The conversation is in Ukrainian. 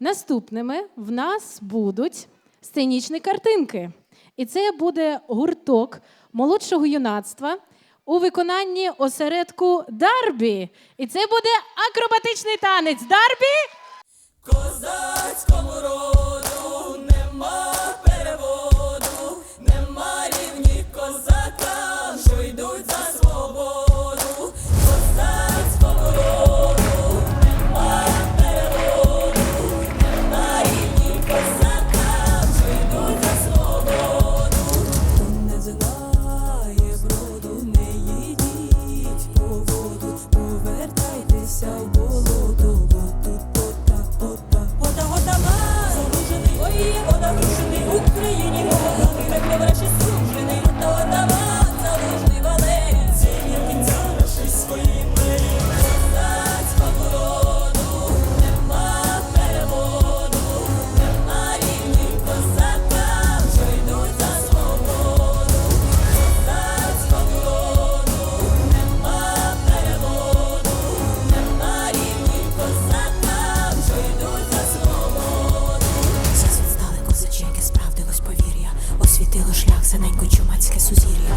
Наступними в нас будуть сценічні картинки. І це буде гурток молодшого юнацтва у виконанні осередку Дарбі. І це буде акробатичний танець Дарбі. Козацькому роду нема переводу, нема рівні козака, що йдуть за. so синенько чумацьке сузір'я.